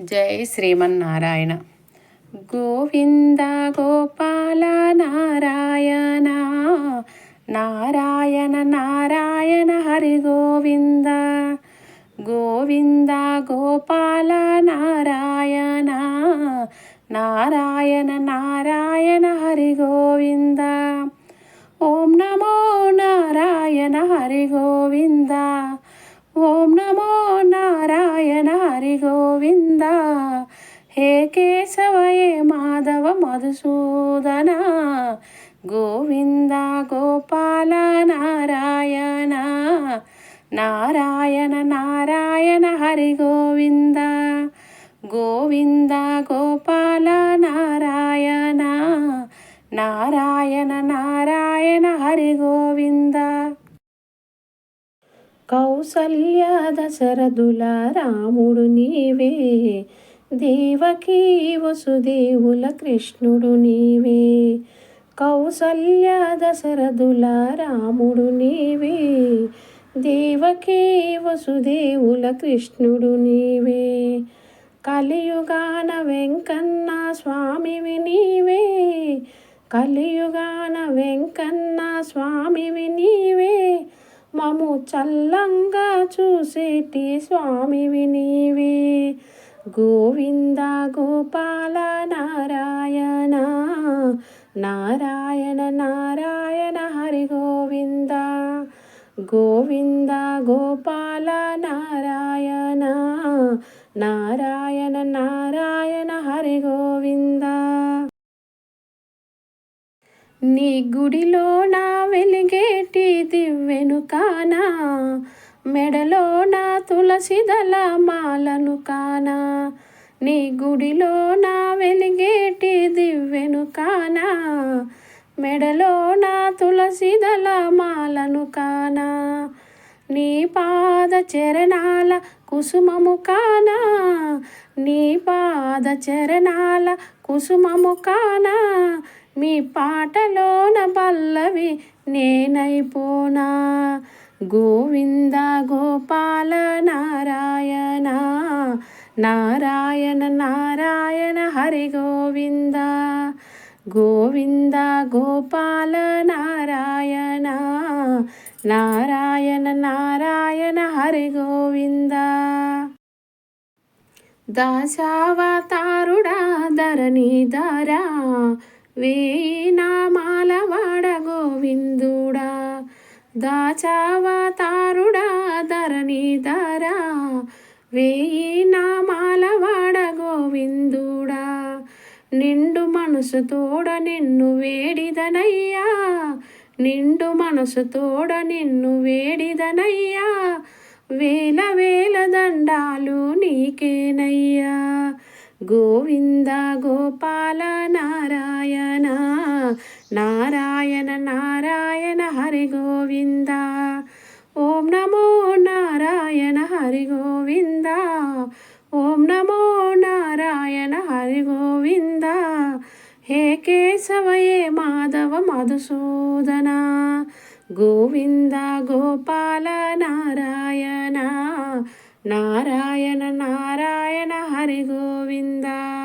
జై శ్రీమన్నారాయణ. గోవింద గోపాల నారాయణ నారాయణ నారాయణ హరి గోవింద. గోవింద గోపాల నారాయణ నారాయణ నారాయణ హరి గోవింద. ఓం నమో నారాయణ హరి గోవింద. ఓం నమో గోవింద హే కేశవయే మాధవ మధుసూదన. గోవింద గోపాల నారాయణ. నారాయణ నారాయణ హరి గోవింద. గోవింద గోపాల నారాయణ. నారాయణ నారాయణ హరి గోవింద. కౌసల్య దశరథుల రాముడు నీవే. దేవకీ వసుదేవుల కృష్ణుడు నీవే. కౌసల్య దశరథుల రాముడు నీవే. దేవకీ వసుదేవుల కృష్ణుడు నీవే. కలియుగాన వెంకన్న స్వామివి నీవే. కలియుగాన వెంకన్న స్వామివి నీవే. మము చల్లంగా చూసేటి స్వామివి నీవే. గోవింద గోపాల నారాయణ నారాయణ నారాయణ హరి గోవింద. గోవింద గోపాల నారాయణ నారాయణ నారాయణ హరి గో నీ గుడిలో నా వెలిగేటి దివ్వెను కానా? మెడలో నా తులసి దళ మాలను కానా? నీ గుడిలో నా వెలిగేటి దివ్వెను కానా? మెడలో నా తులసి దళ మాలను కానా? నీ పాద చరణాల కుసుమము కానా నీ పాద చరణాల కుసుమము కానా మీ పాటలోన పల్లవి నేనైపోనా. గోవింద గోపాల నారాయణ నారాయణ నారాయణ హరి గోవింద. గోవింద గోపాల నారాయణ నారాయణ నారాయణ హరి గోవింద. దశావతారుడా ధరణిధరా వేయి నామాల వాడ గోవిందుడా. దాచావతారుడా ధరణిధరా వేయి వేయినామాల వాడ గోవిందుడా. నిండు మనసు తోడ నిన్ను వేడిదనయ్యా. నిండు మనసు తోడ నిన్ను వేడిదనయ్యా. వేల వేల దండాలు నీకేనయ్యా. గోవింద గోపాల నారాయణ నారాయణ నారాయణ హరి గోవింద. ఓం నమో నారాయణ హరి గోవింద. ఓం నమో నారాయణ హరి గోవింద. హే కేశవయే మాధవ మధుసూదన గోవింద గోపాల నారాయణ నారాయణ నారాయణ హరి గోవిందా.